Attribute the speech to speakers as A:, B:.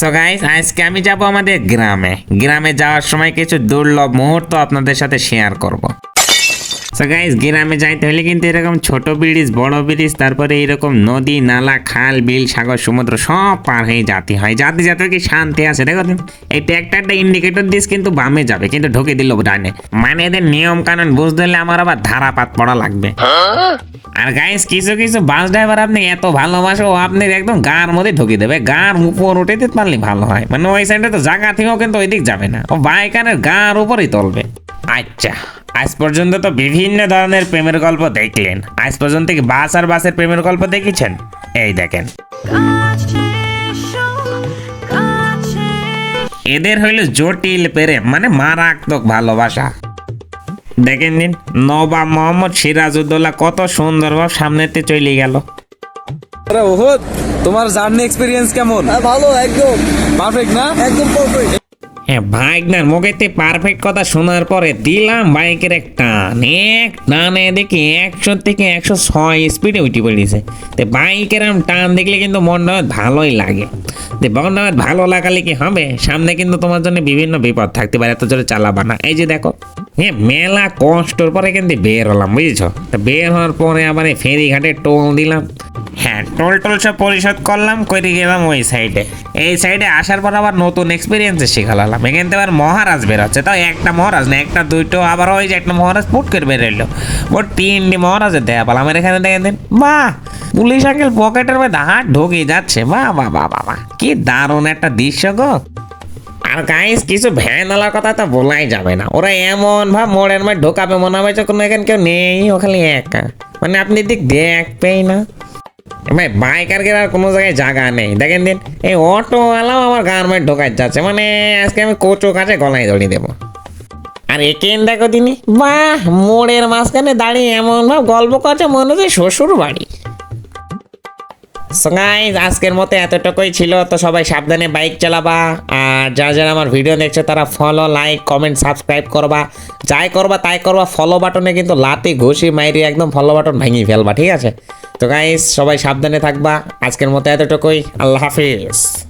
A: So guys আজকে আমি যাব আমাদের গ্রামে। গ্রামে যাওয়ার সময় কিছু দুর্লভ মুহূর্ত আপনাদের সাথে শেয়ার করব। সো গাইস গ্রামে যাইতে হলে কিন্তু এরকম ছোট ব্রিজ, বড় ব্রিজ, তারপরে এরকম নদী, নালা, খাল, বিল, সাগর, সমুদ্র সব পার হয়ে যেতে হয়। যাতে যাতে কি শান্তি আছে। দেখো এই ট্র্যাক্টরটা ইন্ডিকেটর দিস কিন্তু বামে যাবে, কিন্তু ঢুকে দিল ডানে। মানে এদের নিয়ম কানুন বুঝতে হলে আমার আবার ধারাপাত পড়া লাগবে। আর গাইস কিছু কিছু বাস ড্রাইভার আপনি এত ভালোবাসো, আপনি একদম গার মধ্যে ঢুকে দেবে। গার উপর উঠে দিতে পারলে ভালো হয়। মানে ওই সাইডে তো জায়গা থেকেও কিন্তু ওই দিক যাবে না। ও বাইকানের গার উপরেই তুলবে। আচ্ছা আজ পর্যন্ত তো বিভিন্ন ধরনের প্রেমের গল্প দেখলেন। আজ পর্যন্ত কি বাস আর বাসের প্রেমের গল্প দেখেছেন? এই দেখেন। এদের হইল জটিল প্রেম মানে মারাত্মক ভালোবাসা। দেখেন দিন নবাব মোহাম্মদ সিরাজউদ্দৌলা কত সুন্দরভাবে সামনেতে চলে গেল।
B: তোমার জার্নি এক্সপিরিয়েন্স কেমন?
C: হ্যাঁ ভালো একদম।
B: পারফেক্ট না?
C: একদম পারফেক্ট
A: হ্যাঁ ভাইগনার মুখেতে পারফেক্ট কথা শোনার পরে দিলাম বাইকের এক টান এক টানে দেখি একশো থেকে একশো ছয় স্পিডে উঠে পড়েছে। তো বাইকের আম টান দেখলে কিন্তু আমার ভালোই লাগে। তো আমার ভালো লাগালে কি হবে? সামনে কিন্তু তোমার জন্য বিভিন্ন বিপদ থাকতে পারে, এত জোরে চালাবা না। এই যে দেখো হ্যাঁ মেলা কষ্টর পরে কিন্তু বের হলাম, বুঝেছ? তো বের হওয়ার পরে আবার ফেরিঘাটে টোল দিলাম। হ্যাঁ টোল টোল সব পরিশোধ করলাম করে গেলাম ওই সাইডে এই সাইডে আসার পর আবার নতুন এক্সপিরিয়েন্সে শিখালাম এখান থেকে আবার মহারাজ বেরোচ্ছে। তাও একটা মহারাজ না, একটা দুইটো, আবার ওই যে একটা মহারাজ ফুট করে বেরোলো। ওর তিনটি মহারাজের দেখা পেলাম আমার এখানে দেখেন দিন। বাহ পুলিশ আঙ্কেল পকেটের মধ্যে হাত ঢুকে যাচ্ছে। বাহ বাহ বাহ বাহ কি দারুণ একটা দৃশ্য গো। আর গাইস কিছু ভ্যানওয়ালার কথা তো বলাই যাবে না। ওরা এমন ভাব মোড়ের মধ্যে ঢোকাবে, মনে হবে যখন এখানে কেউ নেই ও খালি একা। মানে আপনি দিক দেখবেই না। ভাই বাইকার আর কোনো জায়গায় জায়গা নেই। দেখেন দিন, এই অটোওয়ালাও আমার ঢোকার যাচ্ছে। মানে আজকে আমি কোচো কাছে গলায় দেবো। আর দেখো তিনি বাহ, মোড়ের মাঝখানে দাঁড়িয়ে এমন ভাব গল্প করছে মনে হচ্ছে শ্বশুর বাড়ি আজকের মতো এতটুকুই ছিল। তো সবাই সাবধানে বাইক চালাবা। আর যারা যারা আমার ভিডিও দেখছে, তারা ফলো লাইক কমেন্ট সাবস্ক্রাইব করবা। যাই করবা, তাই করবা ফলো বাটনে কিন্তু লাতে ঘষি, মাইরি একদম ফলো বাটন ভাঙিয়ে ফেলবা, ঠিক আছে? তো গাইস সবাই সাবধানে থাকবা। আজকের মতো এতটুকুই। আল্লাহ হাফিজ।